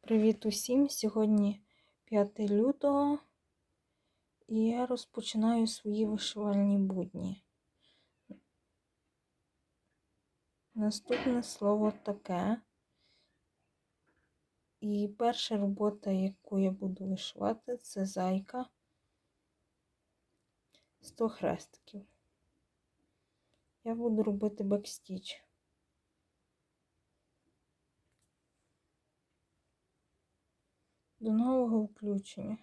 Привіт усім! Сьогодні 5 лютого і я розпочинаю свої вишивальні будні. Наступне слово таке. І перша робота, яку я буду вишивати, це зайка 100 хрестиків. Я буду робити бекстіч. До нового включення.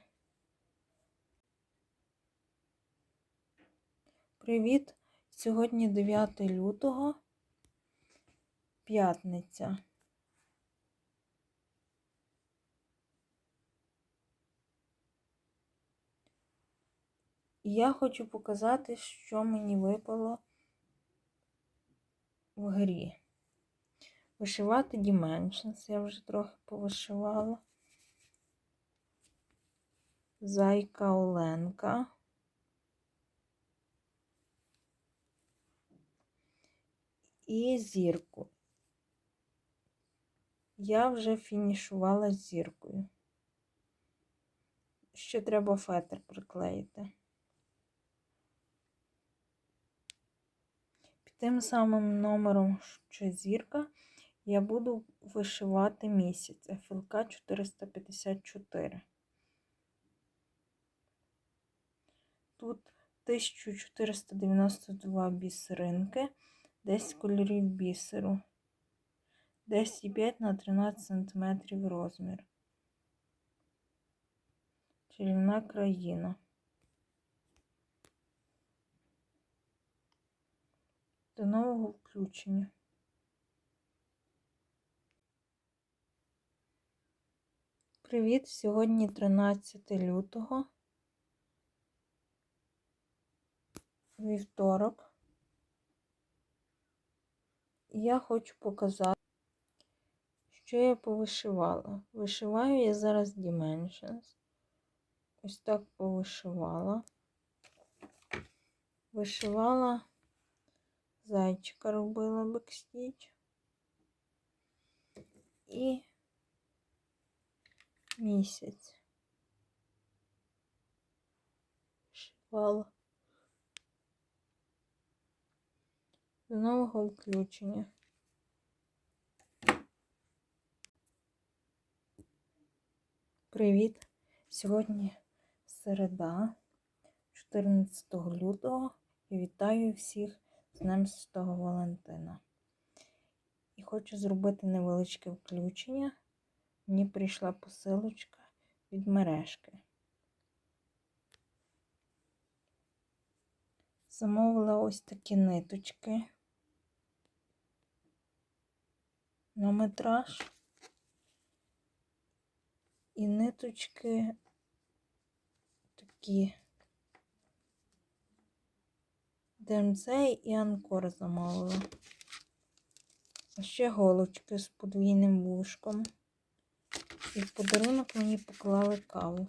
Привіт! Сьогодні 9 лютого, п'ятниця. І я хочу показати, що мені випало в грі. Вишивати Dimensions, я вже трохи повишивала. Зайка Оленка. І зірку. Я вже фінішувала з зіркою. Ще треба фетр приклеїти. Під тим самим номером, що зірка, я буду вишивати місяць ФЛК 454. Тут 1492 бісеринки, 10 кольорів бісеру, 10,5 на 13 см розмір. Чарівна країна. До нового включення. Привіт! Сьогодні 13 лютого. Вівторок. Я хочу показати, що я повишивала. Вишиваю я зараз Dimensions. Ось так повишивала. Вишивала, зайчика робила бекстіч. І місяць. Шивала. До нового включення. Привіт! Сьогодні середа, 14 лютого, і вітаю всіх з Днем Святого Валентина. І хочу зробити невеличке включення. Мені прийшла посилочка від мережки. Замовила ось такі ниточки. На і ниточки такі ДМЦ і Анкор замовила. А ще голочки з подвійним вушком. І в подарунок мені поклали каву.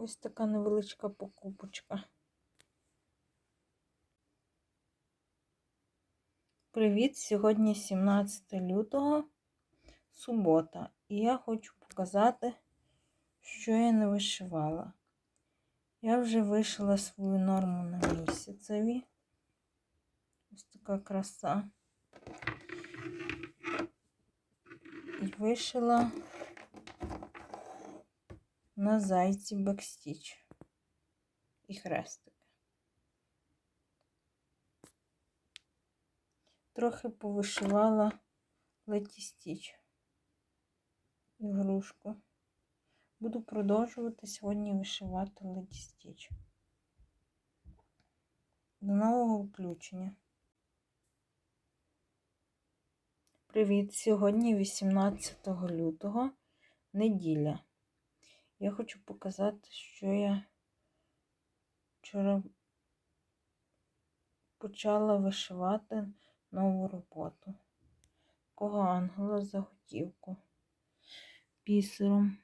Ось така невеличка покупочка. Привіт! Сьогодні 17 лютого, субота, і я хочу показати, що я не вишивала. Я вже вишила свою норму на місяцеві. Ось така краса. І вишила на зайці бекстіч і хрестик. Трохи повишивала леті стіч і. Буду продовжувати сьогодні вишивати леді стіч. До нового включення. Привіт! Сьогодні 18 лютого неділя. Я хочу показати, що я вчора почала вишивати нову роботу. Кого ангела заготівку бісером.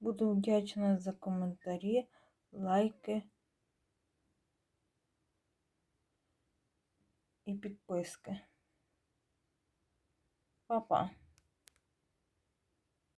Буду вдячна за коментарі, лайки і підписки. Па-па!